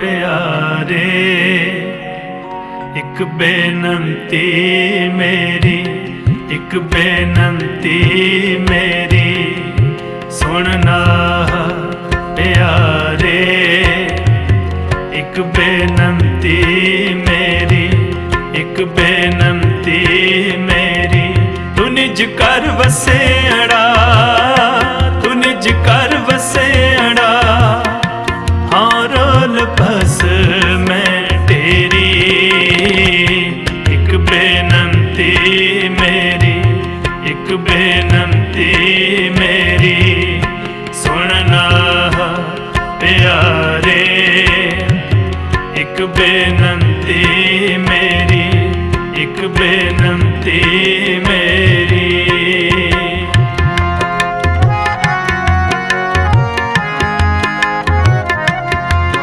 ਪਿਆਰੇ, ਇੱਕ ਬੇਨੰਤੀ ਮੇਰੀ, ਇੱਕ ਬੇਨੰਤੀ ਮੇਰੀ ਸੁਣਨਾ ਪਿਆਰੇ, ਇੱਕ ਬੇਨੰਤੀ ਮੇਰੀ, ਇੱਕ ਬੇਨੰਤੀ ਮੇਰੀ, ਤੂੰ ਕਰ ਵਸੇੜਾ, ਤੂੰ ਕਰ ਪਿਆਰੇ ਇੱਕ ਬੇਨਤੀ ਮੇਰੀ ਇੱਕ ਬੇਨਤੀ